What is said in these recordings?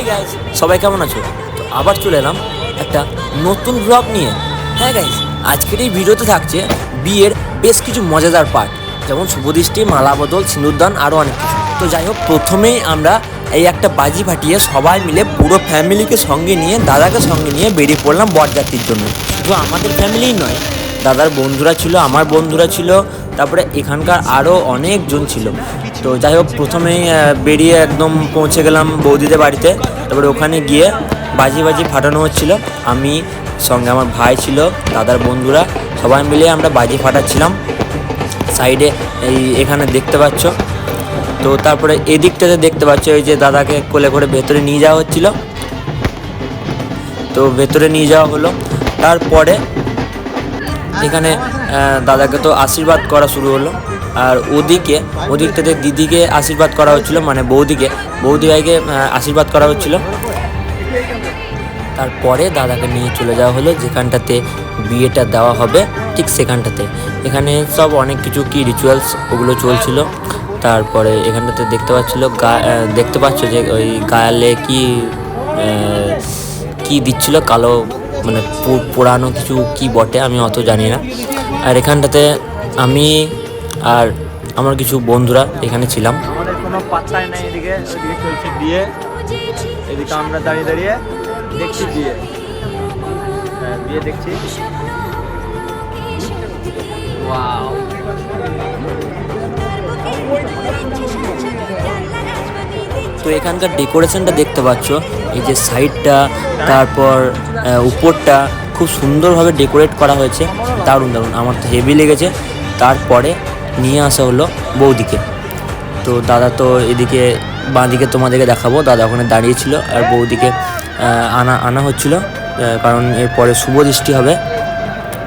Hey guys সবাই কেমন আছো? তো আবার চলে এলাম একটা নতুন ব্লগ নিয়ে। হ্যাঁ গাইস আজকের এই ভিডিওতে থাকছে বিয়ের বেশ কিছু মজাদার পার্ট যেমন শুভদৃষ্টি মালা বদল সিঁদুরদান আরও অনেক কিছু। তো যাই হোক, প্রথমেই আমরা এই একটা বাজি ফাটিয়ে সবাই মিলে পুরো ফ্যামিলিকে সঙ্গে নিয়ে, দাদাকে সঙ্গে নিয়ে বেরিয়ে পড়লাম বরযাত্রীর জন্য। শুধু আমাদের ফ্যামিলিই নয়, দাদার বন্ধুরা ছিল, আমার বন্ধুরা ছিল তারপরে এখানকার আরও অনেকজন ছিল। তো যাই হোক প্রথমেই বেরিয়ে একদম পৌঁছে গেলাম বৌদিদের বাড়িতে। তারপরে ওখানে গিয়ে বাজি বাজি ফাটানো হচ্ছিল। আমি, সঙ্গে আমার ভাই ছিল, দাদার বন্ধুরা, সবাই মিলে আমরা বাজি ফাটাচ্ছিলাম। সাইডে এই, এখানে দেখতে পাচ্ছ। তো তারপরে এদিকটাতে দেখতে পাচ্ছ, এই যে দাদাকে কোলে করে ভেতরে নিয়ে যাওয়া হচ্ছিল। তো ভেতরে নিয়ে যাওয়া হলো। তারপরে এখানে দাদাকে তো আশীর্বাদ করা শুরু হলো। আর ওদিকে, ওদিক থেকে দিদিকে আশীর্বাদ করা হচ্ছিল মানে বৌদিকে, বৌদি ভাইকে আশীর্বাদ করা হচ্ছিল। তারপরে দাদাকে নিয়ে চলে যাওয়া হলো, যেখানটাতে বিয়েটা দেওয়া হবে, ঠিক সেখানটাতে। এখানে সব অনেক কিছু কি রিচুয়ালস ওগুলো চলছিল। তারপরে এখানটাতে দেখতে পাচ্ছিল গা দেখতে পাচ্ছ যে ওই গায়ালে কি কি দিচ্ছিল, কালো মানে পু- পুরানো কিছু কি বটে আমি অত জানি না। আর এখানটাতে আমি আর আমার কিছু বন্ধুরা এখানে ছিলাম। আমাদের কোনো পাত্তাই নাই এদিকে ওইদিকে চলছে বিয়ে। এদিকে আমরা দাঁড়িয়ে দাঁড়িয়ে দেখছি বিয়ে। হ্যাঁ বিয়ে দেখছি। ওয়াও তো এখানকার ডেকোরেশনটা দেখতে পাচ্ছ এই যে সাইডটা তারপর উপরটা খুব সুন্দরভাবে ডেকোরেট করা হয়েছে। দারুণ দারুণ। আমার তো হেভি লেগেছে। তারপরে নিয়ে আসা হলো বৌদিকে। তো দাদা তো এদিকে, বাঁদিকে তোমাদেরকে দেখাবো। দাদা ওখানে দাঁড়িয়েছিল আর বৌদিকে আনা আনা হচ্ছিল কারণ এরপরে শুভ দৃষ্টি হবে।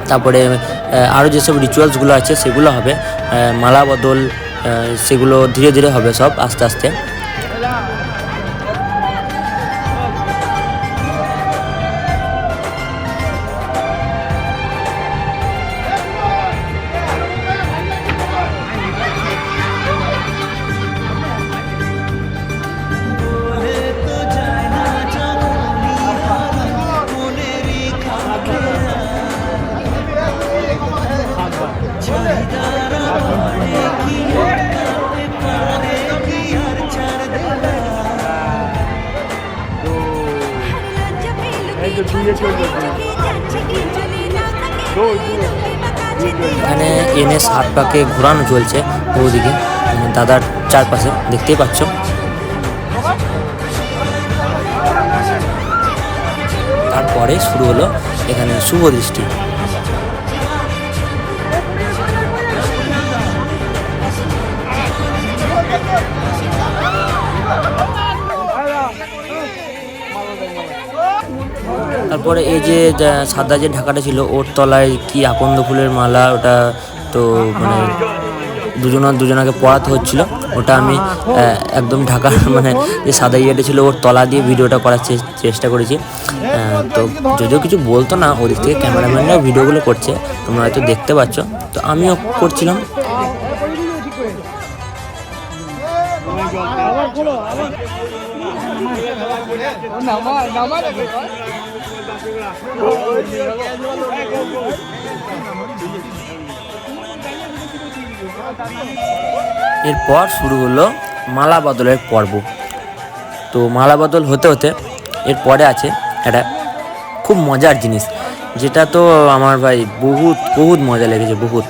তারপরে আরও যেসব রিচুয়ালসগুলো আছে সেগুলো হবে। মালা বদল সেগুলো ধীরে ধীরে হবে সব আস্তে আস্তে। এখানে এনে সাত পাকে ঘোরানো চলছে ওদিকে দাদার চারপাশে দেখতেই পাচ্ছ। তারপরে শুরু হলো এখানে শুভ দৃষ্টি। তারপরে এই যে সাদা যে ঢাকাটা ছিল ওর তলায় কি আকন্দ ফুলের মালা ওটা তো মানে দুজনা দুজনাকে পড়াতে হচ্ছিল ওটা আমি একদম ঢাকা মানে যে সাদা ইয়েটা ছিল ওর তলা দিয়ে ভিডিওটা করার চেষ্টা করেছি তো যদিও কিছু বলতো না ওদিক থেকে ক্যামেরাম্যানরাও ভিডিওগুলো করছে তোমরা হয়তো দেখতে পাচ্ছ তো আমিও করছিলাম এরপর শুরু হলো মালা বদলের পর্ব। তো মালা বদল হতে হতে এরপরে আছে একটা খুব মজার জিনিস, যেটা তো আমার ভাই বহুত বহুত মজা লেগেছে, বহুত।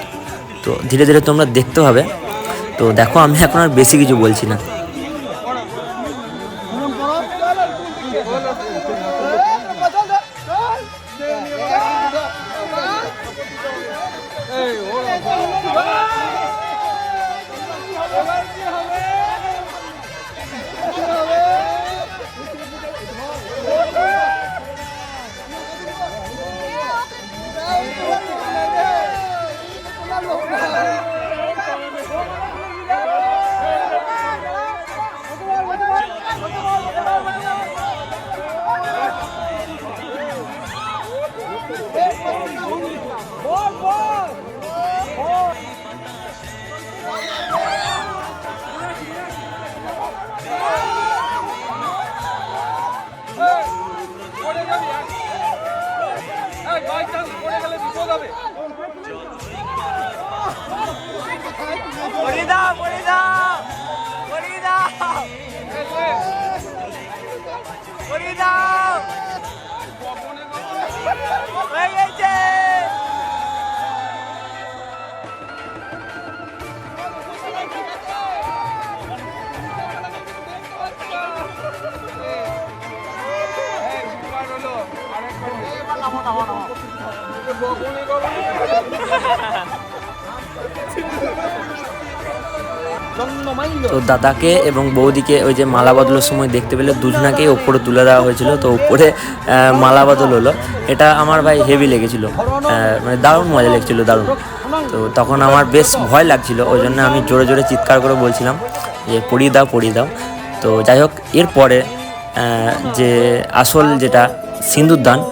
তো ধীরে ধীরে তোমরা দেখতে হবে। তো দেখো, আমি এখন আর বেশি কিছু বলছি না। 哎呦我的妈 তো দাদাকে এবং বৌদিকে ওই যে মালা বদলের সময় দেখতে পেলে দুজনাকেই ওপরে তুলে দেওয়া হয়েছিল তো উপরে মালা বদল হলো। এটা আমার ভাই হেভি লেগেছিল মানে দারুণ মজা লেগেছিল দারুণ। তো তখন আমার বেশ ভয় লাগছিল ওই জন্য আমি জোরে জোরে চিৎকার করে বলছিলাম যে পড়িয়ে দাও পড়িয়ে দাও। তো যাই হোক এরপরে যে আসল যেটা সিন্দুরদান আহ,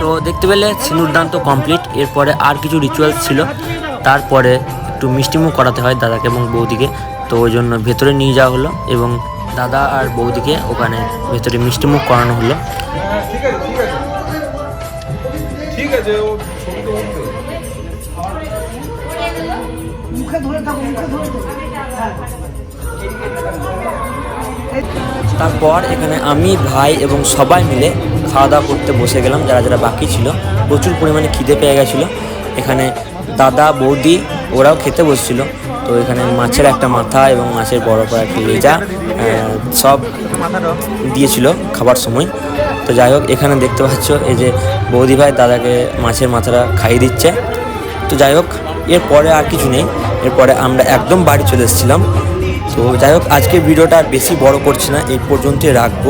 তো দেখতে পেলে সিঁদুরদান তো কমপ্লিট এরপরে আর কিছু রিচুয়ালস ছিল। তারপরে একটু মিষ্টিমুখ করাতে হয় দাদাকে এবং বৌদিকে। তো ওই জন্য ভেতরে নিয়ে যাওয়া হলো এবং দাদা আর বৌদিকে ওখানে ভেতরে মিষ্টিমুখ করানো হলো। তারপর এখানে আমি, ভাই এবং সবাই মিলে খাওয়া দাওয়া করতে বসে গেলাম। যারা যারা বাকি ছিল, প্রচুর পরিমাণে খিদে পেয়ে গেছিল। এখানে দাদা, বৌদি ওরাও খেতে বসছিল। তো এখানে মাছের একটা মাথা এবং মাছের বড় বড় একটা লেজা সব দিয়েছিল খাবার সময়। তো যাই হোক, এখানে দেখতে পাচ্ছ এই যে বৌদি ভাই দাদাকে মাছের মাথাটা খাইয়ে দিচ্ছে। তো যাই হোক এরপরে আর কিছু নেই। এরপরে আমরা একদম বাড়ি চলে এসেছিলাম। তো যাই হোক আজকে ভিডিওটা আর বেশি বড় করছি না, এই পর্যন্তই রাখব।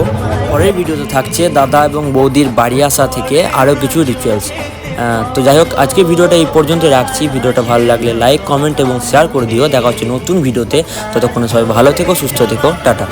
পরের ভিডিওতে থাকছে দাদা এবং বৌদির বাড়ি আসা থেকে আরও কিছু রিচুয়ালস তো যাই হোক, আজকে ভিডিওটা এই পর্যন্ত রাখছি। ভিডিওটা ভালো লাগলে লাইক কমেন্ট এবং শেয়ার করে দিও। দেখা হচ্ছে নতুন ভিডিওতে। ততক্ষণে সবাই ভালো থেকো, সুস্থ থেকো। টাটা।